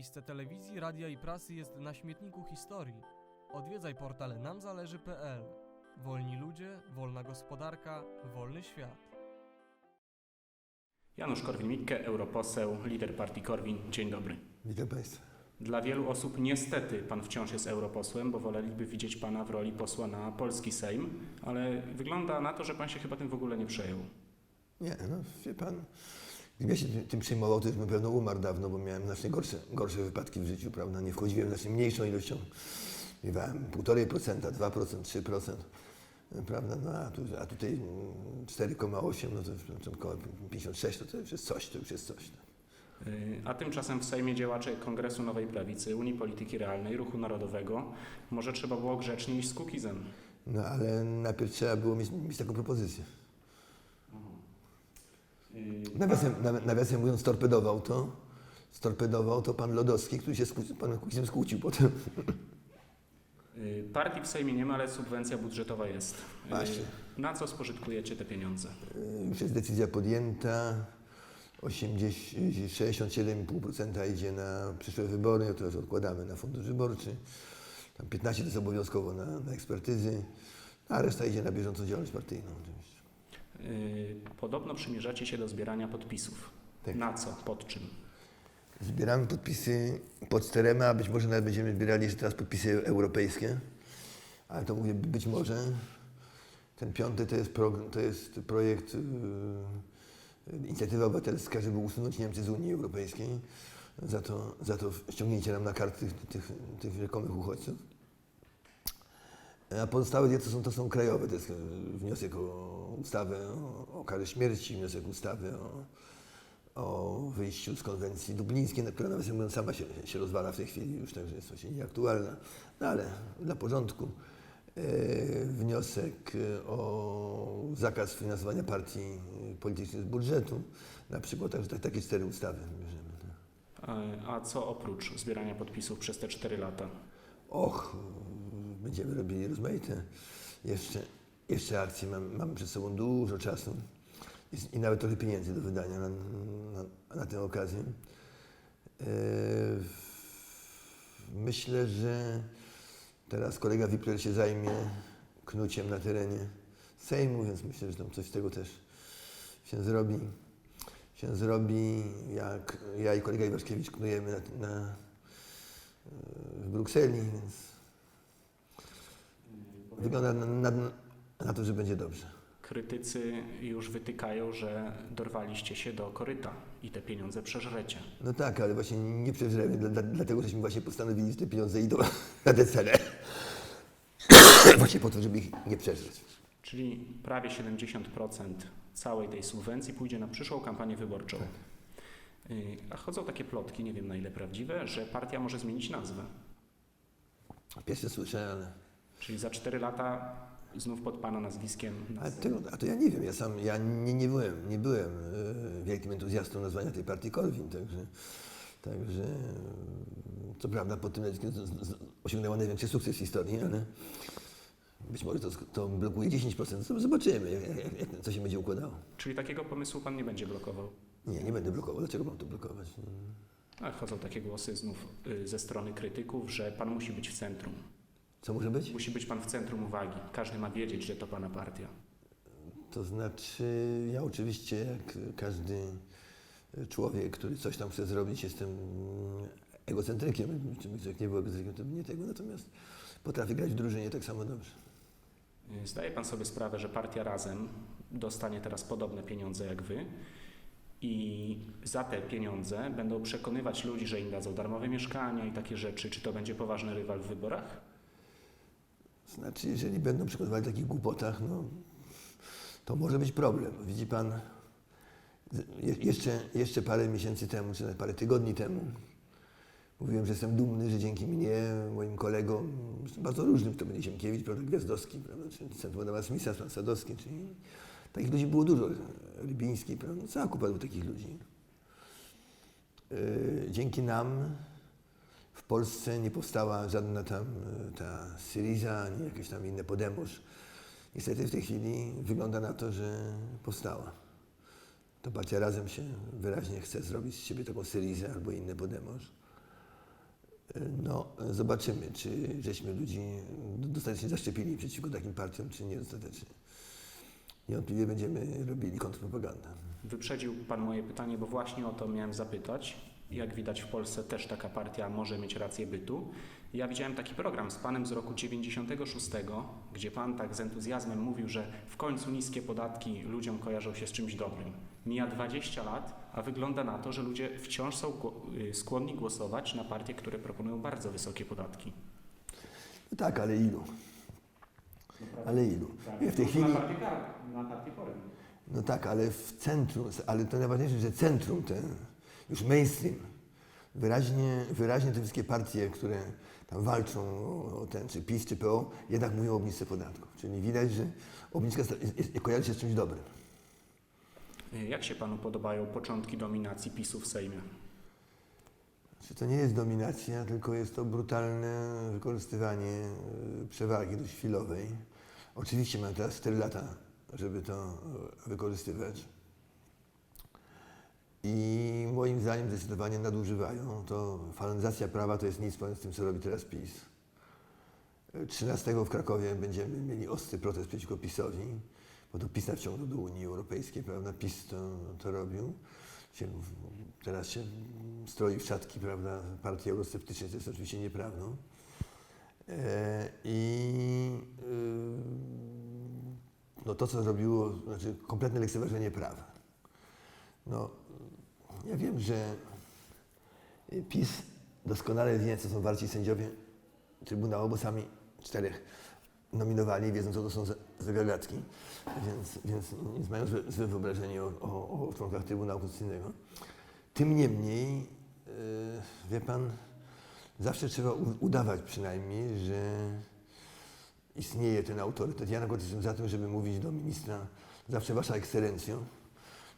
Miejsce telewizji, radia i prasy jest na śmietniku historii. Odwiedzaj portal namzależy.pl. Wolni ludzie, wolna gospodarka, wolny świat. Janusz Korwin-Mikke, europoseł, lider partii Korwin. Dzień dobry. Witam Państwa. Dla wielu osób niestety pan wciąż jest europosłem, bo woleliby widzieć pana w roli posła na polski Sejm, ale wygląda na to, że pan się chyba tym w ogóle nie przejął. Nie, no wie Pan, gdybym ja się tym- przejmował, to już bym pewno umarł dawno, bo miałem znacznie gorsze, gorsze wypadki w życiu, prawda? Nie wchodziłem znacznie mniejszą ilością. Miewałem 1,5%, 2%, 3%, prawda? No a, tu, a tutaj mm, 4,8, no to już to około 56, to, to już jest coś, to już jest coś. No. Yy, A tymczasem w Sejmie działacze Kongresu Nowej Prawicy, Unii Polityki Realnej, Ruchu Narodowego, może trzeba było grzecznie iść z Kukizem. no ale najpierw trzeba było mieć, mieć taką propozycję. Yy, Nawiasem, nawi- nawiasem mówiąc, torpedował to, storpedował to pan Lodowski, który się z panem Kukizem skłócił potem. yy, Partii w Sejmie nie ma, ale subwencja budżetowa jest. Yy, Właśnie. Na co spożytkujecie te pieniądze? Y, Już jest decyzja podjęta. 80, 67,5% idzie na przyszłe wybory, to teraz odkładamy na fundusz wyborczy. Tam 15 to jest obowiązkowo na, na ekspertyzy, a reszta idzie na bieżącą działalność partyjną oczywiście. Yy, Podobno przymierzacie się do zbierania podpisów. Tak. Na co? Pod czym? Zbieramy podpisy pod czterema, a być może nawet będziemy zbierali jeszcze teraz podpisy europejskie. Ale to mówię być może. Ten piąty to jest, pro, to jest projekt, yy, inicjatywa obywatelska, żeby usunąć Niemcy z Unii Europejskiej. Za to, za to ściągnięcie nam na karty tych, tych, tych rzekomych uchodźców. A pozostałe dwie to są, to są krajowe. To jest e, wniosek o ustawę o, o karze śmierci, wniosek ustawy o, o wyjściu z konwencji dublińskiej, na która nawiasem mówiąc sama się, się rozwala w tej chwili już, także jest właśnie nieaktualna. No ale dla porządku e, wniosek e, o zakaz finansowania partii politycznych z budżetu, na przykład, także tak, takie cztery ustawy bierzemy. tak. A co oprócz zbierania podpisów przez te 4 lata? Och, będziemy robili rozmaite jeszcze, jeszcze akcje. Mam, mamy przed sobą dużo czasu i, i nawet trochę pieniędzy do wydania na, na, na tę okazję. E, myślę, że teraz kolega Wipler się zajmie knuciem na terenie Sejmu, więc myślę, że tam coś z tego też się zrobi. Się zrobi, jak ja i kolega Iwaszkiewicz knujemy na, na, w Brukseli, więc wygląda na, na, na to, że będzie dobrze. Krytycy już wytykają, że dorwaliście się do koryta i te pieniądze przeżrecie. No tak, ale właśnie nie przeżremy, dla, dla, dlatego żeśmy właśnie postanowili, że te pieniądze idą na te cele. właśnie po to, żeby ich nie przeżreć. Czyli prawie 70% całej tej subwencji pójdzie na przyszłą kampanię wyborczą. Y, A chodzą takie plotki, nie wiem na ile prawdziwe, że partia może zmienić nazwę. Pierwsze słyszę, ale... Czyli za 4 lata znów pod pana nazwiskiem. A, tego, a to ja nie wiem, ja sam, ja nie, nie byłem, nie byłem e, wielkim entuzjastą nazwania tej partii Korwin, także, także e, co prawda pod tym osiągnęła największy sukces w historii, ale być może to, to blokuje 10%, to zobaczymy, jak, jak, jak, co się będzie układało. Czyli takiego pomysłu pan nie będzie blokował. Nie, nie będę blokował, dlaczego mam to blokować? A chodzą takie głosy znów y, ze strony krytyków, że pan musi być w centrum. Co może być? Musi być pan w centrum uwagi. Każdy ma wiedzieć, że to pana partia. To znaczy, ja oczywiście, jak każdy człowiek, który coś tam chce zrobić, jestem egocentrykiem. Czy jak nie był egocentrykiem, to by nie tego, natomiast potrafię grać w drużynie tak samo dobrze. Zdaje pan sobie sprawę, że partia razem dostanie teraz podobne pieniądze jak wy i za te pieniądze będą przekonywać ludzi, że im dadzą darmowe mieszkania i takie rzeczy. Czy to będzie poważny rywal w wyborach? Znaczy, jeżeli będą przekonywali o takich głupotach, no, to może być problem. Widzi pan, je, jeszcze, jeszcze parę miesięcy temu, czy nawet parę tygodni temu, mówiłem, że jestem dumny, że dzięki mnie, moim kolegom, bardzo różnym, to będzie Siemkiewicz, prawda, Gwiazdowski, prawda, czy Centrum Adama pan Sadowski, czyli takich ludzi było dużo, Rybiński, prawda, cała kupa było takich ludzi. Yy, dzięki nam w Polsce nie powstała żadna tam e, ta Syriza, ani jakieś tam inne Podemos. Niestety w tej chwili wygląda na to, że powstała. To partia razem się wyraźnie chce zrobić z siebie taką Syrizę albo inne Podemos. No, zobaczymy, czy żeśmy ludzi dostatecznie zaszczepili przeciwko takim partiom, czy niedostatecznie. Niewątpliwie będziemy robili kontrpropagandę. Wyprzedził Pan moje pytanie, bo właśnie o to miałem zapytać. Jak widać w Polsce też taka partia może mieć rację bytu. Ja widziałem taki program z Panem z roku 96, gdzie Pan tak z entuzjazmem mówił, że w końcu niskie podatki ludziom kojarzą się z czymś dobrym. Mija 20 lat, a wygląda na to, że ludzie wciąż są y, skłonni głosować na partie, które proponują bardzo wysokie podatki. No tak, ale ilu? Ale ilu? Nie, w tej chwili, na partię Korwin. no tak, ale w centrum, ale to najważniejsze, że centrum, ten już mainstream, wyraźnie, wyraźnie te wszystkie partie, które tam walczą o, o ten, czy PiS, czy PO, jednak mówią o obniżce podatków. Czyli widać, że obniżka kojarzy się z czymś dobrym. Y, Jak się Panu podobają początki dominacji PiSu w Sejmie? Czy to nie jest dominacja, tylko jest to brutalne wykorzystywanie y, przewagi dość chwilowej. Oczywiście mają teraz 4 lata, żeby to y, wykorzystywać. I moim zdaniem zdecydowanie nadużywają. To falandyzacja prawa to jest nic poza tym, co robi teraz PiS. 13 w Krakowie będziemy mieli ostry protest przeciwko PiSowi, bo to PiS nawciągnął do Unii Europejskiej, prawda? PiS to, to robił. Się, teraz się stroi w szatki, prawda, partii eurosceptycznej, to jest oczywiście nieprawdą. E, I y, no to, co zrobiło, znaczy kompletne lekceważenie prawa. No, ja wiem, że PiS doskonale wie, co są warci sędziowie Trybunału, bo sami czterech nominowali, wiedzą, co to są za, za gagatki, więc, więc, więc mają złe, złe wyobrażenie o, o, o członkach Trybunału Konstytucyjnego. Tym niemniej, yy, wie pan, zawsze trzeba udawać przynajmniej, że istnieje ten autorytet. Ja na przykład jestem za tym, żeby mówić do ministra zawsze Wasza Ekscelencjo.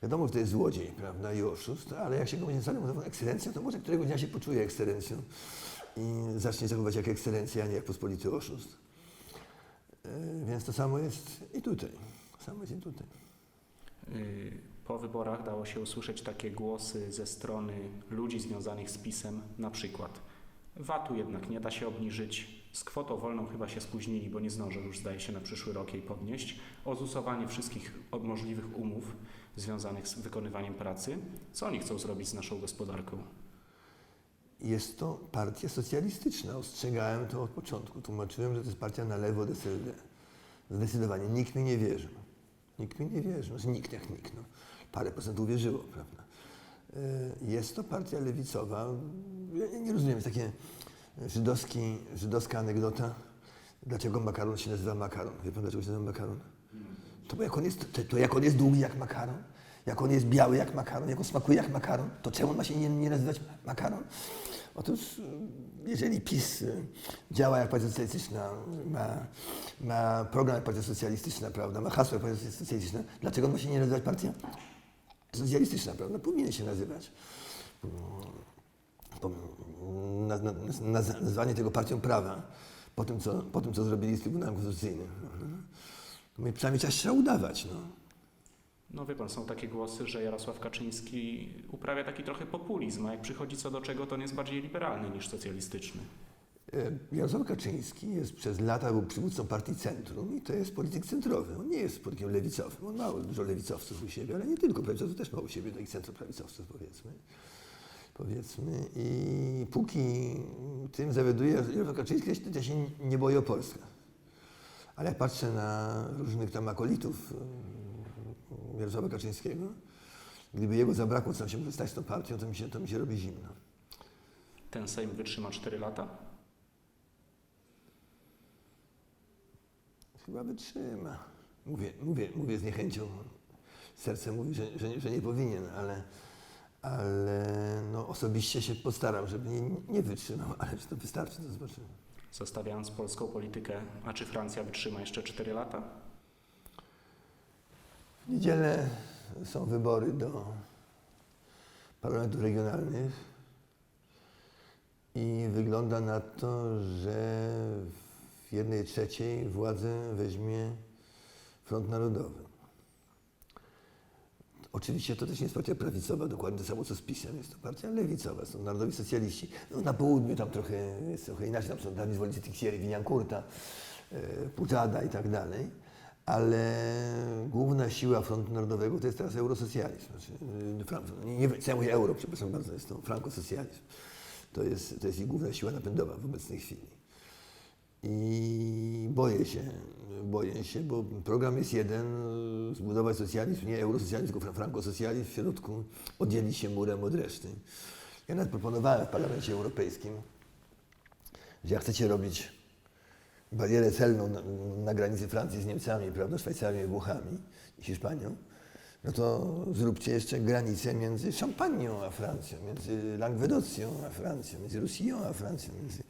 Wiadomo, że to jest złodziej, prawda, i oszust, ale jak się go będzie nazywał ekscelencją, to może któregoś dnia się poczuje ekscelencją i zacznie zachowywać jak ekscelencja, a nie jak pospolity oszust. Yy, Więc to samo jest i tutaj. Samo jest i tutaj. Y, Po wyborach dało się usłyszeć takie głosy ze strony ludzi związanych z PiSem, na przykład VAT-u jednak nie da się obniżyć, z kwotą wolną chyba się spóźnili, bo nie zdążą już zdaje się na przyszły rok jej podnieść, ozusowanie wszystkich możliwych umów związanych z wykonywaniem pracy. Co oni chcą zrobić z naszą gospodarką? Jest to partia socjalistyczna. Ostrzegałem to od początku. Tłumaczyłem, że to jest partia na lewo od. Zdecydowanie. Nikt mi nie wierzył. Nikt mi nie wierzył. Znaczy, nikt jak nikt. No. Parę procent uwierzyło, prawda? Y, Jest to partia lewicowa. Ja nie rozumiem, jest takie żydowski, żydowska anegdota. Dlaczego makaron się nazywa makaron? Wie pan, dlaczego się nazywa makaron? To, bo jak on jest, to, to jak on jest długi jak makaron, jak on jest biały jak makaron, jak on smakuje jak makaron, to czemu ma się nie, nie nazywać makaron? Otóż y, jeżeli PiS y, działa jak partia socjalistyczna, ma, ma program jak partia socjalistyczna, prawda, ma hasło jak partia socjalistyczna, dlaczego on ma się nie nazywać partia socjalistyczna, prawda? Powinien się nazywać. Nazwanie tego partią prawa po tym, co, po tym, co zrobili z Trybunałem Konstytucyjnym. No, przynajmniej czas trzeba udawać. No. No wie pan, są takie głosy, że Jarosław Kaczyński uprawia taki trochę populizm, a jak przychodzi co do czego, to on jest bardziej liberalny niż socjalistyczny. E, Jarosław Kaczyński jest przez lata był przywódcą partii Centrum i to jest polityk centrowy. On nie jest politykiem lewicowym. On ma dużo lewicowców u siebie, ale nie tylko. Prawicowców też ma u siebie takich centroprawicowców, powiedzmy. Powiedzmy. I póki tym zawiaduje Jarosław Kaczyński, to ja się nie boję o Polskę. Ale jak patrzę na różnych tam akolitów e, Jarosława Kaczyńskiego, gdyby jego zabrakło, co tam się może stać z tą partią, to mi się, to mi się robi zimno. Ten Sejm wytrzyma 4 lata? Chyba wytrzyma. Mówię, mówię, mówię z niechęcią. Serce mówi, że, że, że nie powinien, ale, ale no osobiście się postaram, żeby nie, nie wytrzymał, ale czy to wystarczy, to zobaczymy. Zostawiając polską politykę, a czy Francja wytrzyma jeszcze 4 lata? W niedzielę są wybory do parlamentów regionalnych i wygląda na to, że w jednej trzeciej władzę weźmie Front Narodowy. Oczywiście to też nie jest partia prawicowa, dokładnie to samo co z PiSem, jest to partia lewicowa, są narodowi socjaliści. No, na południu tam trochę jest trochę inaczej, tam są dawni zwolennicy Tixieri, Winiankurta, e, Putada i tak dalej, ale główna siła Frontu Narodowego to jest teraz eurosocjalizm. Znaczy, e, nie, nie, co euro, przepraszam bardzo, jest to frankosocjalizm. To jest, to jest ich główna siła napędowa w obecnej chwili. I boję się, boję się, bo program jest jeden, zbudować socjalizm, nie eurosocjalizm, tylko fra- frankosocjalizm, w środku oddzielić się murem od reszty. Ja nawet proponowałem w Parlamencie Europejskim, że jak chcecie robić barierę celną na, na granicy Francji z Niemcami, prawda, Szwajcarią, Włochami i Hiszpanią, no to zróbcie jeszcze granicę między Szampanią a Francją, między Langwedocją a Francją, między Rosją a Francją, między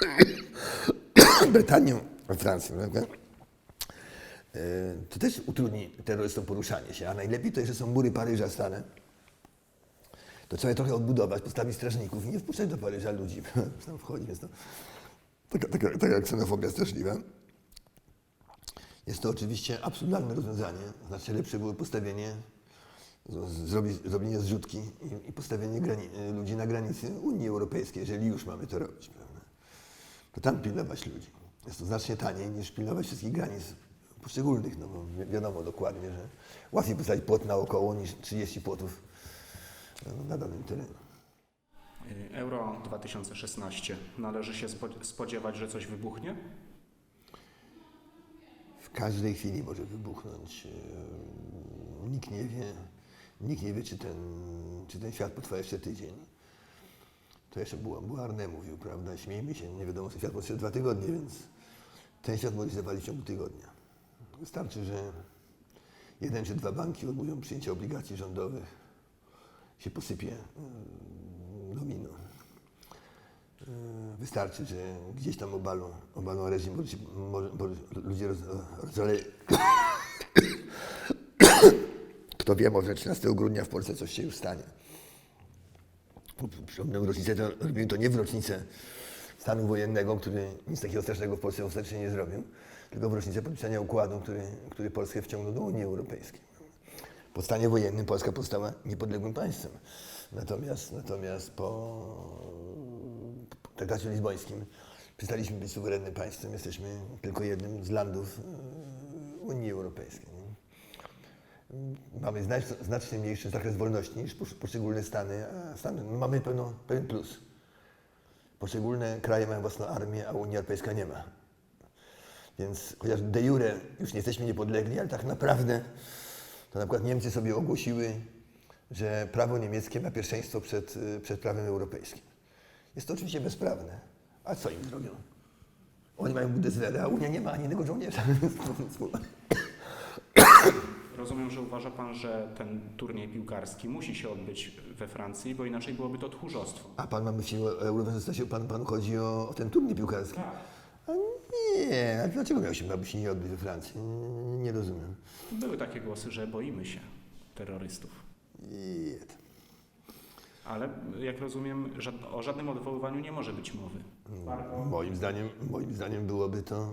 Brytanią Francją. Prawda? E, To też utrudni terrorystom poruszanie się, a najlepiej to, że są mury Paryża stare. To trzeba je trochę odbudować, postawić strażników i nie wpuszczać do Paryża ludzi. Tam wchodzi, jest to taka, taka, taka ksenofobia straszliwa. Jest to oczywiście absurdalne rozwiązanie. Znacznie lepsze było postawienie, zrobienie zrzutki i, i postawienie ludzi na granicy Unii Europejskiej, jeżeli już mamy to robić. Prawda? To tam pilnować ludzi. Jest to znacznie taniej niż pilnować wszystkich granic poszczególnych, no bo wi- wiadomo dokładnie, że łatwiej postawić płot naokoło niż 30 płotów no, na danym terenie. Y, Euro 2016. Należy się spo- spodziewać, że coś wybuchnie? W każdej chwili może wybuchnąć. Yy, Nikt nie wie, nikt nie wie, czy ten, czy ten świat potrwa jeszcze tydzień. To jeszcze było, Arne mówił, prawda? Śmiejmy się, nie wiadomo, co świat potrwa dwa tygodnie, więc ten świat zawalić w ciągu tygodnia. Wystarczy, że jeden czy dwa banki odmówią przyjęcia obligacji rządowych, się posypie yy, domino. Yy, Wystarczy, że gdzieś tam obalą, obalą reżim, bo, bo ludzie roz, rozale... Kto wie, może 13 grudnia w Polsce coś się już stanie. Przypomnę rocznicę, to robimy to nie w rocznicę stanu wojennego, który nic takiego strasznego w Polsce ostatecznie nie zrobił, tylko w rocznicę podpisania układu, który, który Polskę wciągnął do Unii Europejskiej. Po stanie wojennym Polska powstała niepodległym państwem. Natomiast, natomiast po traktacie lizbońskim przestaliśmy być suwerennym państwem, jesteśmy tylko jednym z landów e, Unii Europejskiej. Mamy znacznie, mniejszy zakres wolności niż posz- poszczególne stany, a stany no mamy pewno, pewien plus. Poszczególne kraje mają własną armię, a Unia Europejska nie ma. Więc chociaż de jure już nie jesteśmy niepodlegli, ale tak naprawdę to na przykład Niemcy sobie ogłosiły, że prawo niemieckie ma pierwszeństwo przed, przed prawem europejskim. Jest to oczywiście bezprawne. A co im zrobią? Oni mają Bundeswehrę, a Unia nie ma ani jednego żołnierza. Rozumiem, że uważa Pan, że ten turniej piłkarski musi się odbyć we Francji, bo inaczej byłoby to tchórzostwo. A pan ma myśli o Eurowistosie, pan, panu chodzi o, o ten turniej piłkarski? A nie, a dlaczego miał się, miałby się nie odbyć we Francji? Nie, rozumiem. Były takie głosy, że boimy się terrorystów. Nie. Ale jak rozumiem, żad- o żadnym odwoływaniu nie może być mowy. Moim zdaniem, moim zdaniem byłoby to,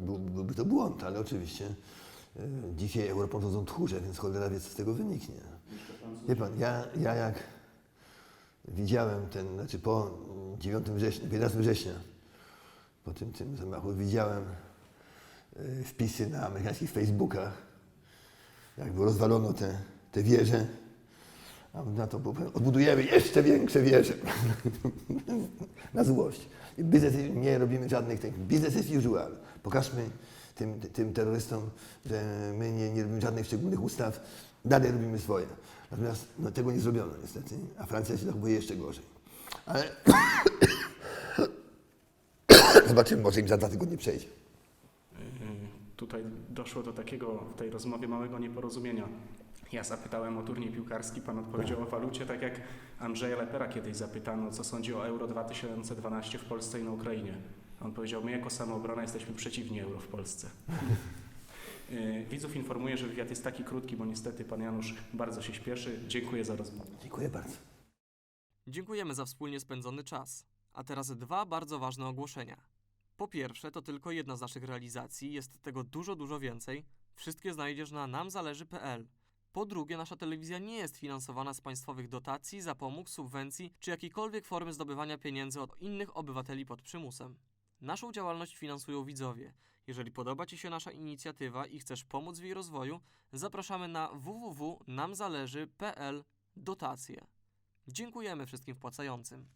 był, byłby to błąd, ale oczywiście dzisiaj Europą rządzą tchórze, więc cholera wie, co z tego wyniknie. Wie pan, ja, ja jak widziałem ten, znaczy po 9 września, 15 września, po tym, tym zamachu, widziałem e, wpisy na amerykańskich Facebookach, jakby rozwalono te, te wieże, a na to było, odbudujemy jeszcze większe wieże. na złość. Biznes, nie robimy żadnych tych. Business as usual. Pokażmy tym, tym terrorystom, że my nie, nie robimy żadnych szczególnych ustaw, dalej robimy swoje. Natomiast no, tego nie zrobiono niestety, a Francja się zachowuje jeszcze gorzej. Ale zobaczymy, może im za dwa tygodnie przejdzie. Yy, Tutaj doszło do takiego w tej rozmowie małego nieporozumienia. Ja zapytałem o turniej piłkarski, pan odpowiedział o walucie, tak jak Andrzeja Lepera kiedyś zapytano, co sądzi o Euro 2012 w Polsce i na Ukrainie. On powiedział, my jako samoobrona jesteśmy przeciwni euro w Polsce. Yy, Widzów informuję, że wywiad jest taki krótki, bo niestety pan Janusz bardzo się śpieszy. Dziękuję za rozmowę. Dziękuję bardzo. Dziękujemy za wspólnie spędzony czas. A teraz dwa bardzo ważne ogłoszenia. Po pierwsze, to tylko jedna z naszych realizacji, jest tego dużo, dużo więcej, Wszystkie znajdziesz na namzależy.pl. Po drugie, nasza telewizja nie jest finansowana z państwowych dotacji, zapomóg, subwencji czy jakiejkolwiek formy zdobywania pieniędzy od innych obywateli pod przymusem. Naszą działalność finansują widzowie. Jeżeli podoba Ci się nasza inicjatywa i chcesz pomóc w jej rozwoju, zapraszamy na www.namzależy.pl dotacje. Dziękujemy wszystkim wpłacającym.